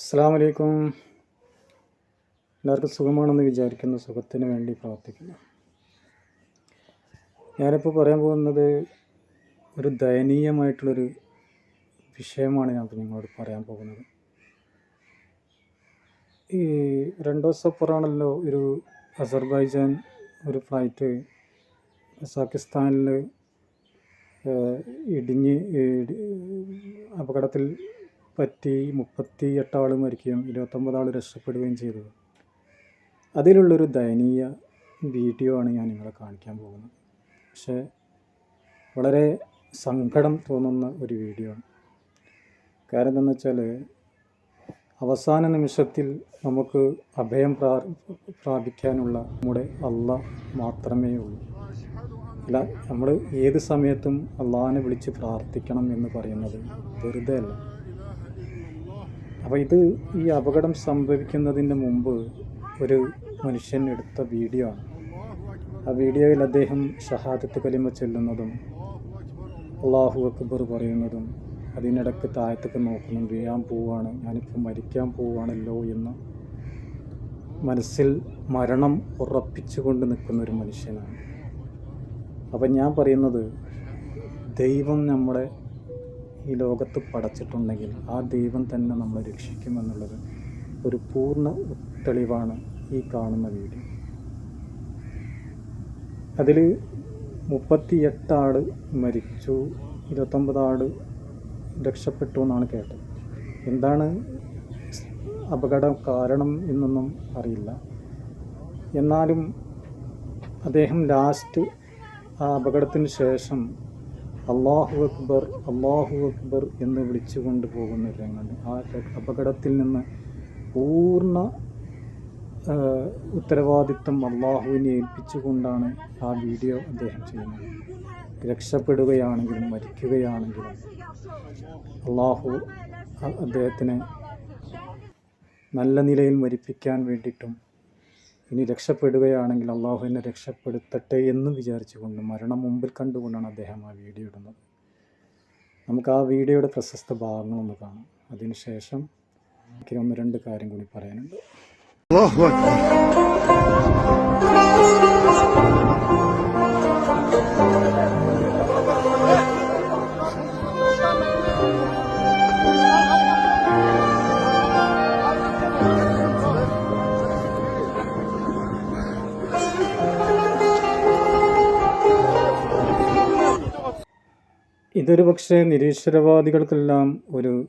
അസ്സാം വലൈക്കും എല്ലാവർക്കും സുഖമാണെന്ന് വിചാരിക്കുന്നു സുഖത്തിന് വേണ്ടി പ്രാർത്ഥിക്കുന്നു ഞാനിപ്പോൾ പറയാൻ പോകുന്നത് ഒരു ദയനീയമായിട്ടുള്ളൊരു വിഷയമാണ് ഞാൻ നിങ്ങളോട് പറയാൻ പോകുന്നത്. ഈ രണ്ട് ദിവസപ്പുറമാണല്ലോ ഒരു അസർബൈജാൻ ഒരു ഫ്ലൈറ്റ് കസാക്കിസ്ഥാനിൽ ഇടിഞ്ഞ് അപകടത്തിൽ പറ്റി മുപ്പത്തി എട്ട് ആൾ മരിക്കുകയും ഇരുപത്തൊമ്പത് ആൾ രക്ഷപ്പെടുകയും ചെയ്തത്. അതിലുള്ളൊരു ദയനീയ വീഡിയോ ആണ് ഞാൻ നിങ്ങളെ കാണിക്കാൻ പോകുന്നത്. പക്ഷേ വളരെ സങ്കടം തോന്നുന്ന ഒരു വീഡിയോ ആണ്. കാരണം എന്താണെന്ന് വെച്ചാൽ അവസാന നിമിഷത്തിൽ നമുക്ക് അഭയം പ്രാ പ്രാപിക്കാനുള്ള നമ്മുടെ അല്ല മാത്രമേ ഉള്ളൂ. അല്ല നമ്മൾ ഏത് സമയത്തും അള്ളാഹാനെ വിളിച്ച് പ്രാർത്ഥിക്കണം എന്ന് പറയുന്നത് വെറുതെ അല്ല അപ്പോൾ ഇത് ഈ അപകടം സംഭവിക്കുന്നതിന് മുമ്പ് ഒരു മനുഷ്യൻ എടുത്ത വീഡിയോ ആണ്. ആ വീഡിയോയിൽ അദ്ദേഹം ഷഹാദത്ത് കലിമ ചൊല്ലുന്നതും അള്ളാഹു അക്ബർ പറയുന്നതും അതിനിടയ്ക്ക് താഴത്തേക്ക് നോക്കുന്നു വീഴാൻ പോവുകയാണ് ഞാനിപ്പോൾ മരിക്കാൻ പോവുകയാണല്ലോ എന്ന് മനസ്സിൽ മരണം ഉറപ്പിച്ചുകൊണ്ട് നിൽക്കുന്ന ഒരു മനുഷ്യനാണ്. അപ്പം ഞാൻ പറയുന്നത് ദൈവം നമ്മളെ ഈ ലോകത്ത് പടച്ചിട്ടുണ്ടെങ്കിൽ ആ ദൈവം തന്നെ നമ്മളെ രക്ഷിക്കുമെന്നുള്ളത് ഒരു പൂർണ തെളിവാണ് ഈ കാണുന്ന വീഡിയോ അതിൽ മുപ്പത്തിയെട്ട് ആൾ മരിച്ചു ഇരുപത്തൊമ്പത് ആൾ രക്ഷപ്പെട്ടു എന്നാണ് കേട്ടത്. എന്താണ് അപകട കാരണം എന്നൊന്നും അറിയില്ല. എന്നാലും അദ്ദേഹം ലാസ്റ്റ് ആ അപകടത്തിന് ശേഷം അള്ളാഹു അക്ബർ അള്ളാഹു അക്ബർ എന്ന് വിളിച്ചുകൊണ്ട് പോകുന്ന രംഗം ആ അപകടത്തിൽ നിന്ന് പൂർണ ഉത്തരവാദിത്വം അള്ളാഹുവിനെ ഏൽപ്പിച്ചുകൊണ്ടാണ് ആ വീഡിയോ അദ്ദേഹം ചെയ്യുന്നത്. രക്ഷപ്പെടുകയാണെങ്കിലും മരിക്കുകയാണെങ്കിലും അള്ളാഹു അദ്ദേഹത്തിനെ നല്ല നിലയിൽ മരിപ്പിക്കാൻ വേണ്ടിയിട്ടും ഇനി രക്ഷപ്പെടുകയാണെങ്കിൽ അള്ളാഹു എന്നെ രക്ഷപ്പെടുത്തട്ടെ എന്ന് വിചാരിച്ചുകൊണ്ട് മരണം മുമ്പിൽ കണ്ടുകൊണ്ടാണ് അദ്ദേഹം ആ വീഡിയോ ഇടുന്നത്. നമുക്ക് ആ വീഡിയോയുടെ പ്രശസ്ത ഭാഗങ്ങളൊന്ന് കാണാം. അതിനുശേഷം എനിക്ക് ഒന്ന് രണ്ട് കാര്യം കൂടി പറയാനുണ്ട്. ഇതൊരു പക്ഷേ നിരീശ്വരവാദികൾക്കെല്ലാം ഒരു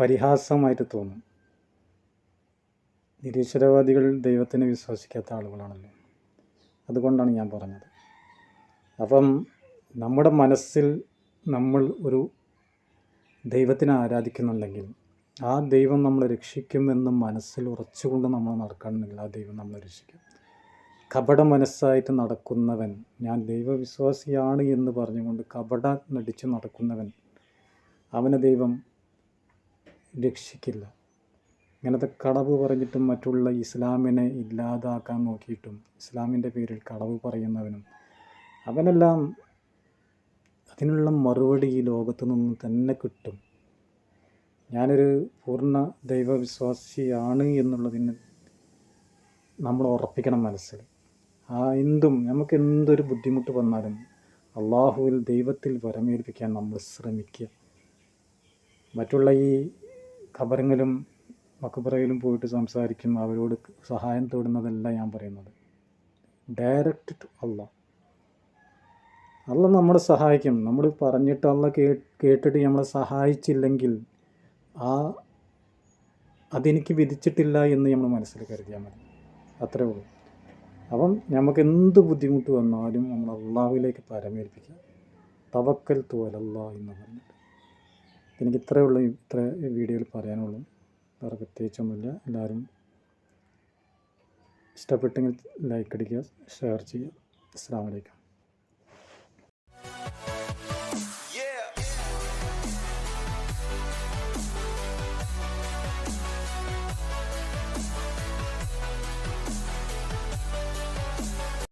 പരിഹാസമായിട്ട് തോന്നും. നിരീശ്വരവാദികൾ ദൈവത്തിനെ വിശ്വസിക്കാത്ത ആളുകളാണല്ലോ. അതുകൊണ്ടാണ് ഞാൻ പറഞ്ഞത്. അപ്പം നമ്മുടെ മനസ്സിൽ നമ്മൾ ഒരു ദൈവത്തിനെ ആരാധിക്കുന്നുണ്ടെങ്കിൽ ആ ദൈവം നമ്മളെ രക്ഷിക്കുമെന്ന് മനസ്സിൽ ഉറച്ചുകൊണ്ട് നമ്മൾ നടക്കണമെങ്കിൽ ആ ദൈവം നമ്മളെ രക്ഷിക്കും. കപട മനസ്സായിട്ട് നടക്കുന്നവൻ ഞാൻ ദൈവവിശ്വാസിയാണ് എന്ന് പറഞ്ഞുകൊണ്ട് കപട നടിച്ച് നടക്കുന്നവൻ അവനെ ദൈവം രക്ഷിക്കില്ല. ഇങ്ങനത്തെ കടവ് പറഞ്ഞിട്ടും മറ്റുള്ള ഇസ്ലാമിനെ ഇല്ലാതാക്കാൻ നോക്കിയിട്ടും ഇസ്ലാമിന്റെ പേരിൽ കടവ് പറയുന്നവനും അവനെല്ലാം അതിനുള്ള മറുപടി ഈ ലോകത്തു നിന്ന് തന്നെ കിട്ടും. ഞാനൊരു പൂർണ ദൈവവിശ്വാസിയാണ് എന്നുള്ളതിന് നമ്മൾ ഉറപ്പിക്കണം മനസ്സിൽ. ആ എന്തും നമുക്ക് എന്തൊരു ബുദ്ധിമുട്ട് വന്നാലും അള്ളാഹുവിൽ ദൈവത്തിൽ വരമേൽപ്പിക്കാൻ നമ്മൾ ശ്രമിക്കുക. മറ്റുള്ള ഈ ഖബറങ്ങളും മക്കുപുറയിലും പോയിട്ട് സംസാരിക്കും അവരോട് സഹായം തേടുന്നതല്ല ഞാൻ പറയുന്നത്. ഡയറക്റ്റ് ടു അള്ളാഹ് അല്ല നമ്മളെ സഹായിക്കും. നമ്മൾ പറഞ്ഞിട്ട് അല്ല കേട്ടിട്ട് നമ്മളെ സഹായിച്ചില്ലെങ്കിൽ ആ അതെനിക്ക് വിധിച്ചിട്ടില്ല എന്ന് നമ്മൾ മനസ്സിൽ കരുതിയാൽ മതി. അത്രേ ഉള്ളൂ. അപ്പം നമുക്ക് എന്ത് ബുദ്ധിമുട്ട് വന്നാലും നമ്മൾ അള്ളാഹുവിലേക്ക് പരമേൽപ്പിക്കുക. തവക്കൽ തോലല്ല എന്ന് പറഞ്ഞിട്ട്. എനിക്ക് ഇത്രയേ ഉള്ളൂ ഇത്ര വീഡിയോയിൽ പറയാനുള്ളൂ. വേറെ പ്രത്യേകിച്ചൊന്നുമില്ല. എല്ലാവരും ഇഷ്ടപ്പെട്ടെങ്കിൽ ലൈക്ക് അടിക്കുക ഷെയർ ചെയ്യുക. അസ്സാം വലൈക്കും